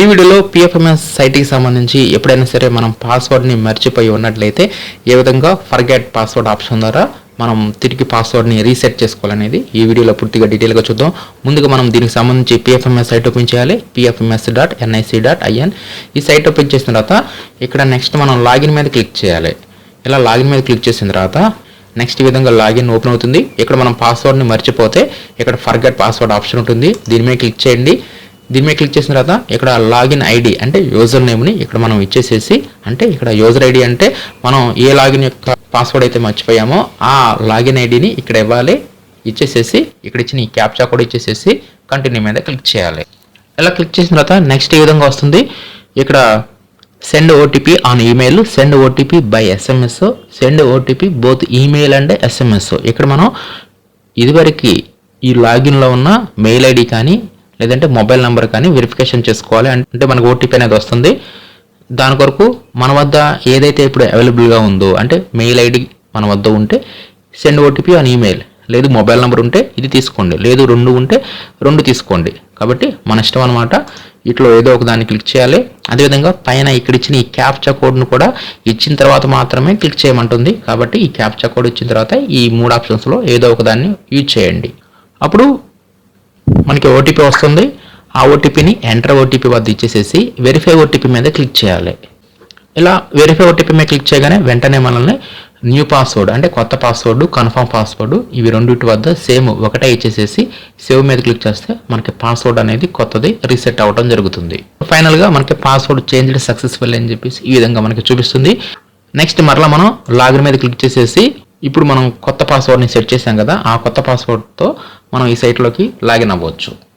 ఈ వీడియోలో పిఎఫ్ఎంఎస్ సైట్కి సంబంధించి ఎప్పుడైనా సరే మనం పాస్వర్డ్ని మర్చిపోయి ఉన్నట్లయితే ఏ విధంగా ఫర్గెట్ పాస్వర్డ్ ఆప్షన్ ద్వారా మనం తిరిగి పాస్వర్డ్ని రీసెట్ చేసుకోవాలనేది ఈ వీడియోలో పూర్తిగా డీటెయిల్గా చూద్దాం. ముందుగా మనం దీనికి సంబంధించి పిఎఫ్ఎంఎస్ సైట్ ఓపెన్ చేయాలి. PFMS dot NIC dot IN ఈ సైట్ ఓపెన్ చేసిన తర్వాత ఇక్కడ నెక్స్ట్ మనం లాగిన్ మీద క్లిక్ చేయాలి. ఇలా లాగిన్ మీద క్లిక్ చేసిన తర్వాత నెక్స్ట్ ఈ విధంగా లాగిన్ ఓపెన్ అవుతుంది. ఇక్కడ మనం పాస్వర్డ్ని మర్చిపోతే ఇక్కడ ఫర్గెట్ పాస్వర్డ్ ఆప్షన్ ఉంటుంది. దీని మీద క్లిక్ చేయండి. దీని మీద క్లిక్ చేసిన తర్వాత ఇక్కడ లాగిన్ ఐడి అంటే యూజర్ నేమ్ని ఇక్కడ మనం ఇచ్చేసేసి అంటే ఇక్కడ యూజర్ ఐడి అంటే మనం ఏ లాగిన్ యొక్క పాస్వర్డ్ అయితే మర్చిపోయామో ఆ లాగిన్ ఐడిని ఇక్కడ ఇవ్వాలి. ఇచ్చేసేసి ఇక్కడ ఇచ్చిన ఈ క్యాప్చా కూడా ఇచ్చేసేసి కంటిన్యూ మీద క్లిక్ చేయాలి. ఇలా క్లిక్ చేసిన తర్వాత నెక్స్ట్ ఈ విధంగా వస్తుంది? ఇక్కడ send OTP on email send OTP by SMS send OTP both email and SMS ఇక్కడ మనం ఇదివరకు ఈ లాగిన్లో ఉన్న మెయిల్ ఐడి కానీ లేదంటే మొబైల్ నెంబర్ కానీ వెరిఫికేషన్ చేసుకోవాలి. అంటే మనకు ఓటీపీ అనేది వస్తుంది. దాని కొరకు మన వద్ద ఏదైతే ఇప్పుడు అవైలబుల్గా ఉందో అంటే మెయిల్ ఐడి మన వద్ద ఉంటే సెండ్ ఓటీపీ అని ఈమెయిల్ లేదు మొబైల్ నెంబర్ ఉంటే ఇది తీసుకోండి. లేదు రెండు ఉంటే రెండు తీసుకోండి. కాబట్టి మన ఇష్టం అనమాట ఇట్లో ఏదో ఒక దాన్ని క్లిక్ చేయాలి. అదేవిధంగా పైన ఇక్కడ ఇచ్చిన ఈ క్యాప్చా కోడ్ను కూడా ఇచ్చిన తర్వాత మాత్రమే క్లిక్ చేయమంటుంది. కాబట్టి ఈ క్యాప్చా కోడ్ ఇచ్చిన తర్వాత ఈ మూడు ఆప్షన్స్లో ఏదో ఒక దాన్ని యూజ్ చేయండి. అప్పుడు మనకి ఓటీపీ వస్తుంది. ఆ ఓటీపీని ఎంటర్ ఓటీపీ వద్ద ఇచ్చేసేసి వెరిఫై ఓటీపీ మీద క్లిక్ చేయాలి. ఇలా వెరిఫై ఓటీపీ మీద క్లిక్ చేయగానే వెంటనే మనల్ని న్యూ పాస్వర్డ్ అంటే కొత్త పాస్వర్డ్ కన్ఫర్మ్ పాస్వర్డ్ ఇవి రెండింటి వద్ద సేమ్ ఒకటే ఇచ్చేసేసి సేవ్ మీద క్లిక్ చేస్తే మనకి పాస్వర్డ్ అనేది కొత్తది రీసెట్ అవ్వడం జరుగుతుంది. ఫైనల్గా మనకి పాస్వర్డ్ చేంజ్ సక్సెస్ఫుల్ అని చెప్పేసి ఈ విధంగా మనకి చూపిస్తుంది. నెక్స్ట్ మరలా మనం లాగిన్ మీద క్లిక్ చేసేసి ఇప్పుడు మనం కొత్త పాస్వర్డ్ని సెట్ చేసాం కదా ఆ కొత్త పాస్వర్డ్తో మనం ఈ సైట్లోకి లాగిన్ అవ్వచ్చు.